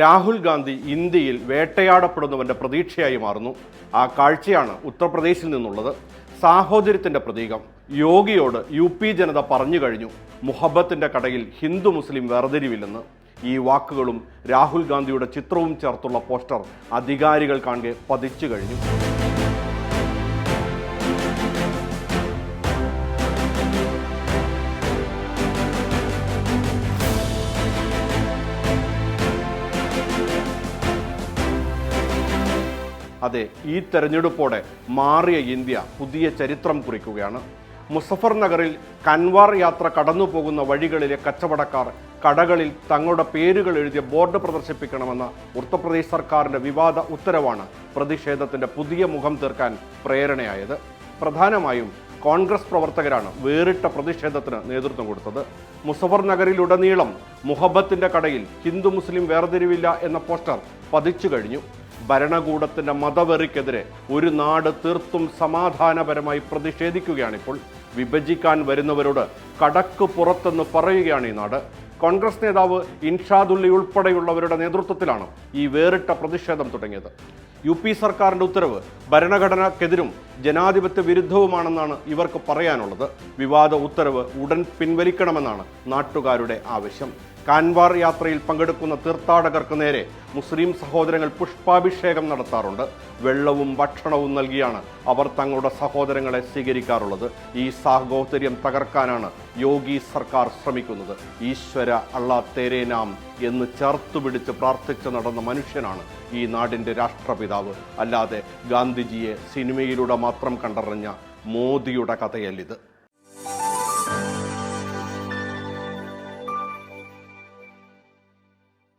രാഹുൽ ഗാന്ധി ഇന്ത്യയിൽ വേട്ടയാടപ്പെടുന്നവന്റെ പ്രതീക്ഷയായി മാറുന്നു. ആ കാഴ്ചയാണ് ഉത്തർപ്രദേശിൽ നിന്നുള്ളത്. സാഹോദര്യത്തിന്റെ പ്രതീകം. യോഗിയോട് യു പി ജനത പറഞ്ഞു കഴിഞ്ഞു മുഹബത്തിന്റെ കടയിൽ ഹിന്ദു മുസ്ലിം വേർതിരിവില്ലെന്ന്. ഈ വാക്കുകളും രാഹുൽ ഗാന്ധിയുടെ ചിത്രവും ചേർത്തുള്ള പോസ്റ്റർ അധികാരികൾ കാണുക പതിച്ചു കഴിഞ്ഞു. അതെ ഈ തെരഞ്ഞെടുപ്പോടെ മാറിയ ഇന്ത്യ പുതിയ ചരിത്രം കുറിക്കുകയാണ്. മുസഫർ നഗറിൽ കൻവാർ യാത്ര കടന്നു പോകുന്ന വഴികളിലെ കച്ചവടക്കാർ കടകളിൽ തങ്ങളുടെ പേരുകൾ എഴുതിയ ബോർഡ് പ്രദർശിപ്പിക്കണമെന്ന ഉത്തർപ്രദേശ് സർക്കാരിന്റെ വിവാദ ഉത്തരവാണ് പ്രതിഷേധത്തിന്റെ പുതിയ മുഖം തീർക്കാൻ പ്രേരണയായത്. പ്രധാനമായും കോൺഗ്രസ് പ്രവർത്തകരാണ് വേറിട്ട പ്രതിഷേധത്തിന് നേതൃത്വം കൊടുത്തത്. മുസഫർ നഗറിലുടനീളം മുഹബത്തിന്റെ കടയിൽ ഹിന്ദു മുസ്ലിം വേർതിരിവില്ല എന്ന പോസ്റ്റർ പതിച്ചു കഴിഞ്ഞു. ഭരണകൂടത്തിന്റെ മതവെറിക്കെതിരെ ഒരു നാട് തീർത്തും സമാധാനപരമായി പ്രതിഷേധിക്കുകയാണിപ്പോൾ. വിഭജിക്കാൻ വരുന്നവരോട് കടക്ക് പുറത്തെന്ന് പറയുകയാണ് ഈ നാട്. കോൺഗ്രസ് നേതാവ് ഇൻഷാദുള്ളി ഉൾപ്പെടെയുള്ളവരുടെ നേതൃത്വത്തിലാണ് ഈ വേറിട്ട പ്രതിഷേധം തുടങ്ങിയത്. യു പി സർക്കാരിന്റെ ഉത്തരവ് ഭരണഘടനക്കെതിരും ജനാധിപത്യ വിരുദ്ധവുമാണെന്നാണ് ഇവർക്ക് പറയാനുള്ളത്. വിവാദ ഉത്തരവ് ഉടൻ പിൻവലിക്കണമെന്നാണ് നാട്ടുകാരുടെ ആവശ്യം. കാൻവാർ യാത്രയിൽ പങ്കെടുക്കുന്ന തീർത്ഥാടകർക്ക് നേരെ മുസ്ലിം സഹോദരങ്ങൾ പുഷ്പാഭിഷേകം നടത്താറുണ്ട്. വെള്ളവും ഭക്ഷണവും നൽകിയാണ് അവർ തങ്ങളുടെ സഹോദരങ്ങളെ സ്വീകരിക്കാറുള്ളത്. ഈ സാഹോദര്യം തകർക്കാനാണ് യോഗി സർക്കാർ ശ്രമിക്കുന്നത്. ഈശ്വര അള്ളാ തേരേ നാം എന്ന് ചേർത്തു പിടിച്ച് പ്രാർത്ഥിച്ച് നടന്ന മനുഷ്യനാണ് ഈ നാടിന്റെ രാഷ്ട്രപിതാവ്. അല്ലാതെ ഗാന്ധിജിയെ സിനിമയിലൂടെ മാത്രം കണ്ടറിഞ്ഞ മോദിയുടെ കഥയല്ലിത്.